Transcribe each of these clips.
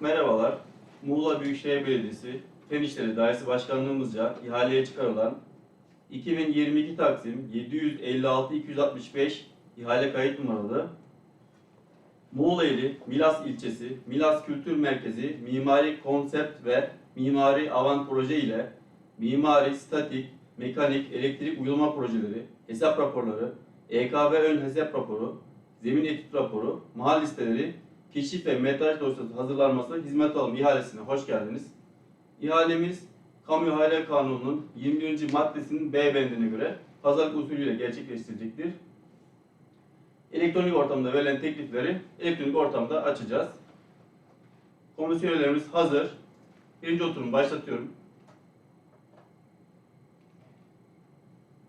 Merhabalar. Muğla Büyükşehir Belediyesi Fen İşleri Dairesi Başkanlığımızca ihaleye çıkarılan 2022 Taksim 756-265 ihale kayıt numaralı Muğla ili Milas ilçesi Milas Kültür Merkezi Mimari Konsept ve Mimari Avan Proje ile mimari, statik, mekanik, elektrik uygulama projeleri, hesap raporları, EKB ön hesap raporu, zemin etüt raporu, mahal listeleri, keşif ve metraj dosyası hazırlanması hizmet alım ihalesine hoş geldiniz. İhalemiz Kamu İhale Kanunu'nun 21. maddesinin B bendine göre pazarlık usulüyle gerçekleştirecektir. Elektronik ortamda verilen teklifleri elektronik ortamda açacağız. Komisyonerlerimiz hazır. Birinci oturumu başlatıyorum.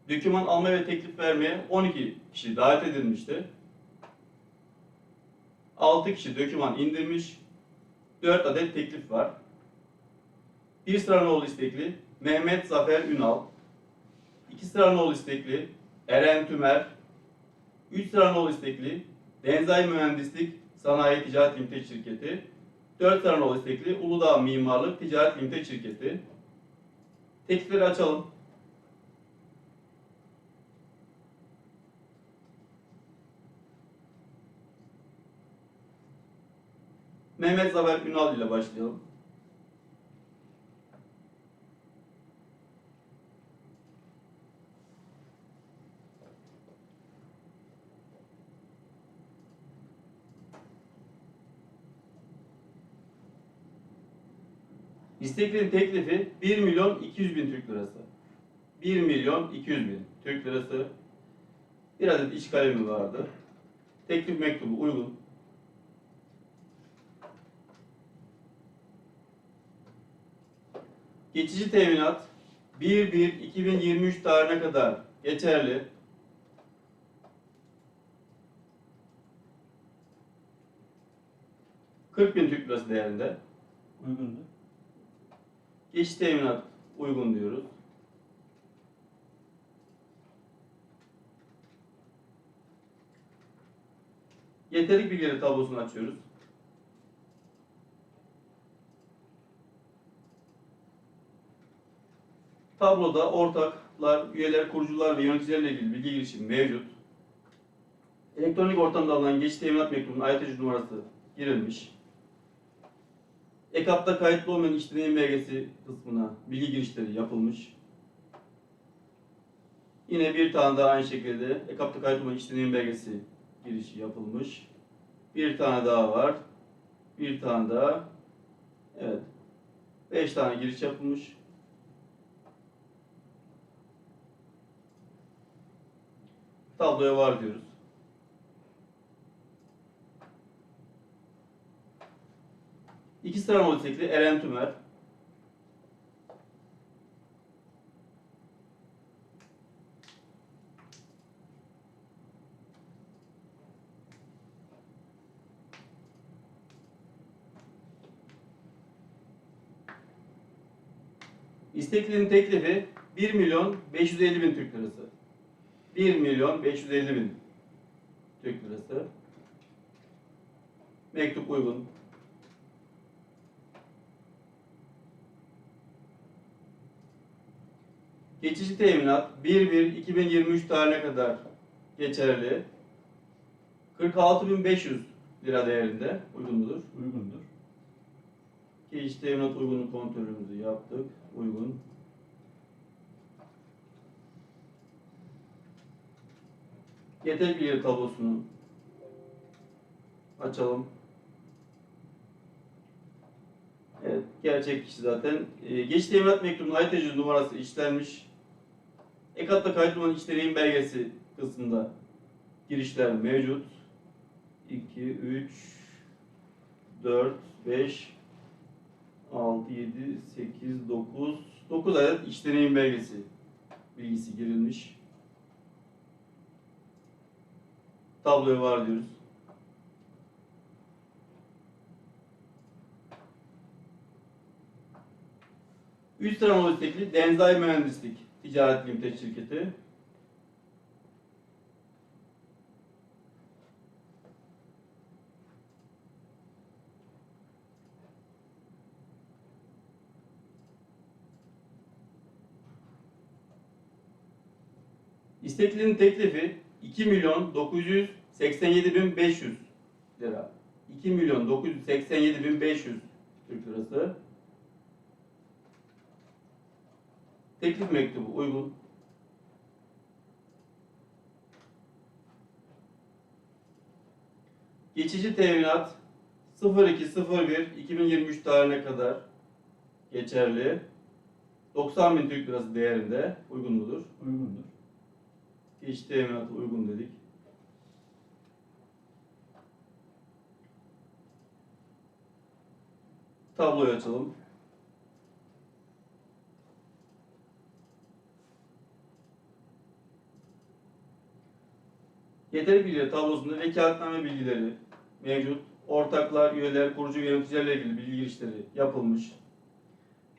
Doküman alma ve teklif vermeye 12 kişi davet edilmişti. 6 kişi doküman indirmiş. 4 adet teklif var. Bir Sıranoğlu istekli Mehmet Zafer Ünal. 2 Sıranoğlu istekli Eren Tümer. 3 Sıranoğlu istekli Denzay Mühendislik Sanayi Ticaret Limited Şirketi. 4 Sıranoğlu istekli Uludağ Mimarlık Ticaret Limited Şirketi. Teklifleri açalım. Mehmet Zafer Ünal ile başlayalım. İsteklerin teklifi 1 milyon 200 bin Türk lirası. 1 milyon 200 bin Türk lirası. Bir adet iş kalemi vardı. Teklif mektubu uygun. Geçici teminat 1-1-2023 tarihine kadar geçerli. ...40 bin Türk lirası değerinde. Uygundu. Geçici teminat uygun diyoruz. Yeterlik bilgileri tablosunu açıyoruz. Tabloda ortaklar, üyeler, kurucular ve yöneticilerle ilgili bilgi girişimi mevcut. Elektronik ortamda alınan geçici teminat mektubunun ayetici numarası girilmiş. EKAP'ta kayıtlı olmayan iş deneyim belgesi kısmına bilgi girişleri yapılmış. Yine bir tane daha aynı şekilde EKAP'ta kayıtlı olmayan iş deneyim belgesi girişi yapılmış. Bir tane daha var. Bir tane daha. Evet. Beş tane giriş yapılmış. Tabloya var diyoruz. İki sıra motosikli Eren Tümer. İsteklinin teklifi 1 milyon 550 bin Türk lirası. 1 milyon 550 bin Türk lirası. Mektup uygun. Geçici teminat 1-1-2023 tarihine kadar geçerli. 46.500 lira değerinde uygun mudur? Uygundur. Geçici teminat uygunluk kontrolümüzü yaptık. Uygun. Yeter bilgileri tablosunu açalım. Evet, gerçek kişi zaten. Ee, geçici teminat mektubunun ayet numarası işlenmiş. EKAT'ta kayıtlı olan işlerin belgesi kısmında girişler mevcut. 2, 3, 4, 5, 6, 7, 8, 9, 9 adet iş deneyim belgesi bilgisi girilmiş. Tabloya var diyoruz. Üst sıra Denzay Mühendislik Ticaret Limited Şirketi. İsteklinin teklifi 2 milyon 987 bin 500 lira. 2 milyon 987 bin 500 Türk lirası. Teklif mektubu uygun. Geçici teminat 02.01.2023 tarihine kadar geçerli. 90 bin Türk lirası değerinde uygun mudur? Uygundur. Geçici teminatı uygun dedik. Tabloyu açalım. Yeterli bilgileri tablosunda vekaletname bilgileri mevcut. Ortaklar, üyeler, kurucu ve yöneticilerle ilgili bilgi girişleri yapılmış.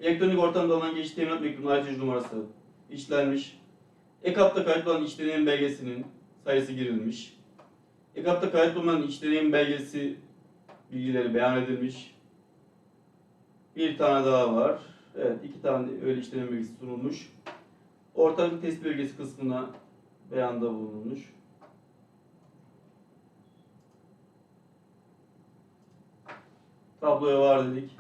Elektronik ortamda alınan geçici teminat mektubunun ayrıcı numarası işlenmiş. EKAP'ta kayıtlı olan iş belgesinin sayısı girilmiş. EKAP'ta kayıtlı olan iş belgesi bilgileri beyan edilmiş. Bir tane daha var. Evet, iki tane öyle iş deneyim belgesi sunulmuş. Ortaklık tespit belgesi kısmına beyanda bulunmuş. Tabloya var dedik.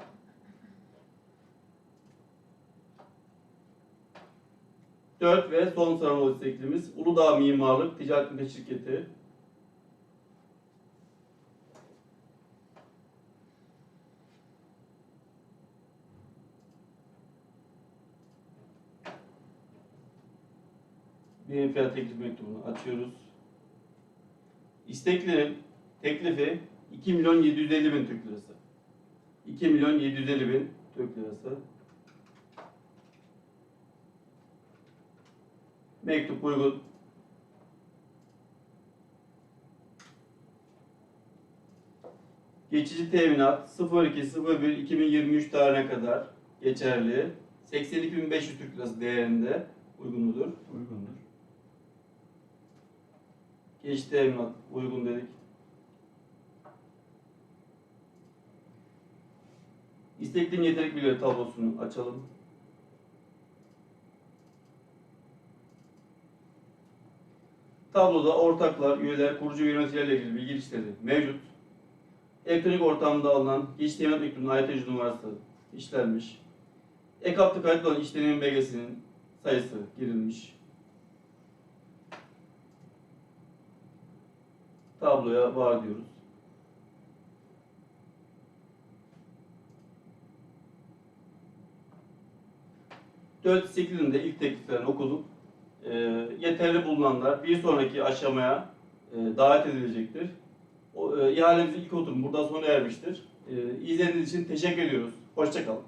Dört ve son sıralama isteklimiz Uludağ Mimarlık Ticaret Mülk Şirketi. Bir fiyat teklif mektubunu açıyoruz. İsteklerin teklifi 2 milyon 750 bin Türk lirası. 2 milyon 750 bin Türk lirası. Mektup uygun. Geçici teminat 02.01.2023 tarihine kadar geçerli. 82.500 Türk Lirası değerinde uygun mudur? Uygundur. Geçici teminat uygun dedik. İstekli yetenek bilgileri tablosunu açalım. Tabloda ortaklar, üyeler, kurucu ve yöneticilerle ilgili bilgi girişleri mevcut. Elektronik ortamda alınan iş teminat mektubunun ayrıcı numarası işlenmiş. EKAP'ta kayıtlı olan iş deneyim belgesinin sayısı girilmiş. Tabloya var diyoruz. Dört sekizinin de ilk tekliflerini okuduk. E, yeterli bulunanlar bir sonraki aşamaya e, davet edilecektir. O, e, ihalemizin ilk oturumu buradan sona ermiştir. E, izlediğiniz için teşekkür ediyoruz. Hoşçakalın.